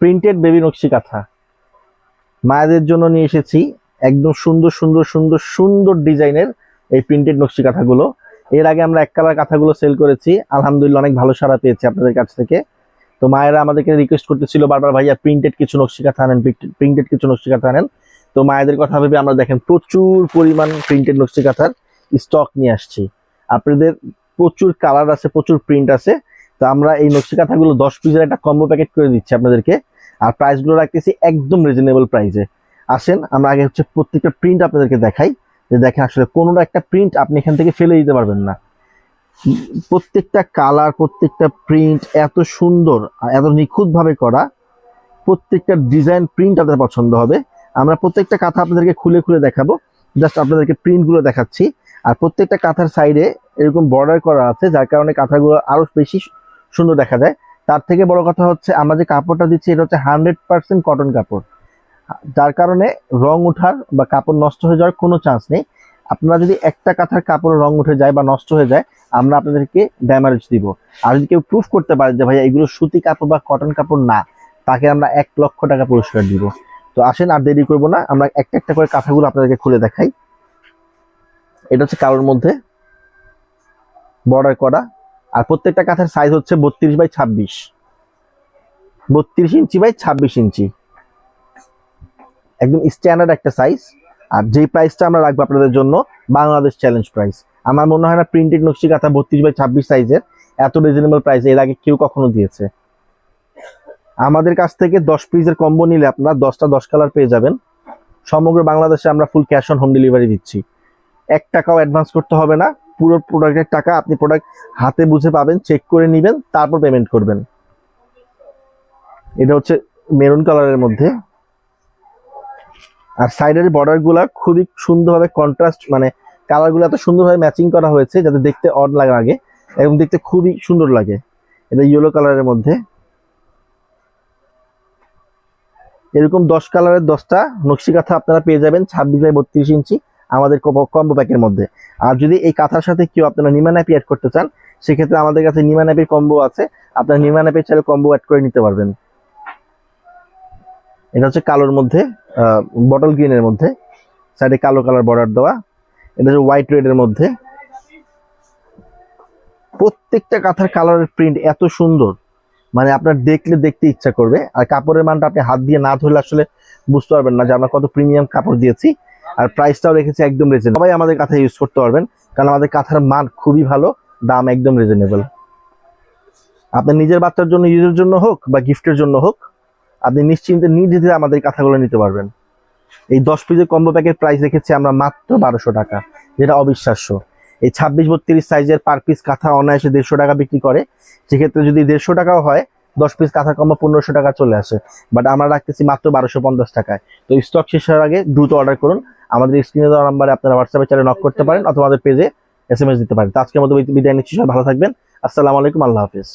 Printed baby নকশি কাঁথা। মায়েদের জন্য নিয়ে এসেছি একদম সুন্দর সুন্দর সুন্দর সুন্দর ডিজাইনের এই প্রিন্টেড নকশি কাঁথাগুলো। এর আগে আমরা এক কালার কাঁথাগুলো সেল করেছি। আলহামদুলিল্লাহ অনেক ভালো সাড়া পেয়েছি আপনাদের কাছ থেকে। তো মায়েরা আমাদেরকে রিকোয়েস্ট করতেছিল, বারবার ভাইয়া প্রিন্টেড কিছু নকশি কাঁথা আনেন প্রিন্টেড কিছু নকশি কাঁথা আনেন। তো মায়েদের কথা ভেবে আমরা দেখেন প্রচুর পরিমাণ প্রিন্টেড নকশি কাঁথার স্টক নিয়ে আসছি। আপনাদের প্রচুর কালার আছে, প্রচুর প্রিন্ট আছে। তো আমরা এই নকশি কাঁথাগুলো দশ পিসের একটা কম্বো প্যাকেট করে দিচ্ছি আপনাদেরকে। আর প্রাইসগুলো রাখতেছি একদম রিজনেবল প্রাইসে আসেন, আমরা আগে হচ্ছে প্রত্যেকটা প্রিন্ট আপনাদেরকে দেখাই, যে দেখেন আসলে কোনো একটা প্রিন্ট আপনি এখান থেকে ফেলে দিতে পারবেন না। প্রত্যেকটা কালার প্রত্যেকটা প্রিন্ট এত সুন্দর আর এত নিখুঁতভাবে করা, প্রত্যেকটা ডিজাইন প্রিন্ট আপনাদের পছন্দ হবে। আমরা প্রত্যেকটা কাঁথা আপনাদেরকে খুলে খুলে দেখাবো জাস্ট আপনাদেরকে প্রিন্টগুলো দেখাচ্ছি। আর প্রত্যেকটা কাঁথার সাইডে এরকম বর্ডার করা আছে, যার কারণে কাঁথাগুলো আরও বেশি সুন্দর দেখা যায়। তার থেকে বড় কথা হচ্ছে, আমরা যে কাপড়টা দিচ্ছি, এটা হচ্ছে হান্ড্রেড পার্সেন্ট কটন কাপড়। যার কারণে রং ওঠার বা কাপড় নষ্ট হয়ে যাওয়ার কোনো চান্স নেই। আপনারা যদি একটা কাঁথার কাপড় রং উঠে যায় বা নষ্ট হয়ে যায়, আমরা আপনাদেরকে ড্যামারেজ দিব। আর যদি কেউ প্রুফ করতে পারে যে ভাই এগুলো সুতি কাপড় বা কটন কাপড় না, তাকে আমরা এক লক্ষ টাকা পুরস্কার দিব। তো আসেন, আর দেরি করব না, আমরা একটা একটা করে কাঁথাগুলো আপনাদেরকে খুলে দেখাই। এটা হচ্ছে কালোর মধ্যে বর্ডার করা। আর প্রত্যেকটা কাঁথার সাইজ হচ্ছে বত্রিশ বাই ছাব্বিশ। বত্রিশ ইঞ্চি বাই ছাব্বিশ ইঞ্চি। একদম স্ট্যান্ডার্ড একটা সাইজ আর যেই প্রাইসটা আমরা রাখব আপনাদের জন্য, বাংলাদেশ চ্যালেঞ্জ প্রাইস আমার মনে হয় না প্রিন্টেড নকশি কাঁথা বত্রিশ বাই ছাব্বিশ সাইজের এত রিজনেবল প্রাইস এর আগে কেউ কখনো দিয়েছে। আমাদের কাছ থেকে দশ পিসের কম্বো নিলে আপনারা দশটা দশ কালার পেয়ে যাবেন। সমগ্র বাংলাদেশে আমরা full cash on home delivery দিচ্ছি। এক টাকাও অ্যাডভান্স করতে হবে না। পুরো প্রোডাক্টের টাকা আপনি প্রোডাক্ট হাতে বুঝে পাবেন চেক করে নেবেন, তারপর পেমেন্ট করবেন। এটা হচ্ছে মেরুন কালারের মধ্যে। আর সাইডের বর্ডারগুলা খুবই সুন্দরভাবে কন্ট্রাস্ট মানে কালারগুলো এত সুন্দরভাবে ম্যাচিং করা হয়েছে যাতে দেখতে অড লাগে আগে, এবং দেখতে খুবই সুন্দর লাগে। এটা ইয়েলো কালারের মধ্যে। এরকম দশ কালারের দশটা নকশি কাঁথা আপনারা পেয়ে যাবেন, ছাব্বিশ বাই বত্রিশ ইঞ্চি। আমাদের কম্বো প্যাকের মধ্যে। আর যদি এই কাঁথার সাথে কেউ আপনারা নিমা ন্যাপি অ্যাড করতে চান, সেক্ষেত্রে আমাদের কাছে নিমা ন্যাপির কম্বো আছে। আপনারা নিমা ন্যাপির চাইলে কম্বো অ্যাড করে নিতে পারবেন। এটা হচ্ছে কালোর মধ্যে বটল গ্রিনের মধ্যে। সাইডে কালো কালার বর্ডার দেওয়া। এটা হচ্ছে হোয়াইট রেডের মধ্যে। প্রত্যেকটা কাঁথার কালারের প্রিন্ট এত সুন্দর। মানে আপনার দেখলে দেখতে ইচ্ছা করবে। আর কাপড়ের মানটা আপনি হাত দিয়ে না ধরলে আসলে বুঝতে পারবেন না যে আমরা কত প্রিমিয়াম কাপড় দিয়েছি। আর প্রাইসটাও রেখেছে একদম রিজনেবল সবাই আমাদের কাঁথা ইউজ করতে পারবেন, কারণ আমাদের কাঁথার মান খুবই ভালো, দাম একদম রিজনেবল আপনার নিজের বাচ্চার জন্য ইউজের জন্য হোক বা গিফটের জন্য হোক, আপনি নিশ্চিন্তে নির্দ্বিধায় আমাদের কাঁথাগুলো নিতে পারবেন। এই দশ পিসের কম্বো প্যাকের প্রাইস রেখেছি আমরা মাত্র বারোশো টাকা, যেটা অবিশ্বাস্য। এই ছাব্বিশ বত্রিশ সাইজের পার পিস কাঁথা অনায়াসে দেড়শো টাকা বিক্রি করে, সেক্ষেত্রে যদি দেড়শো টাকাও হয়, দশ পিস কাঁথা কম্বো পনেরোশো টাকা চলে আসে। বাট আমরা রাখতেছি মাত্র বারোশো পঞ্চাশ টাকায়। তো স্টক শেষ হওয়ার আগে দ্রুত অর্ডার করুন। আমাদের স্ক্রিনে দেওয়া নাম্বারে আপনারা হোয়াটসঅ্যাপে চ্যানেল নক করতে পারেন অথবা আমাদের পেজে এস এম এস দিতে পারেন। তো আজকের মতো বিদায় নিচ্ছি, সবাই ভালো থাকবেন। আসসালামু আলাইকুম, আল্লাহ হাফিজ।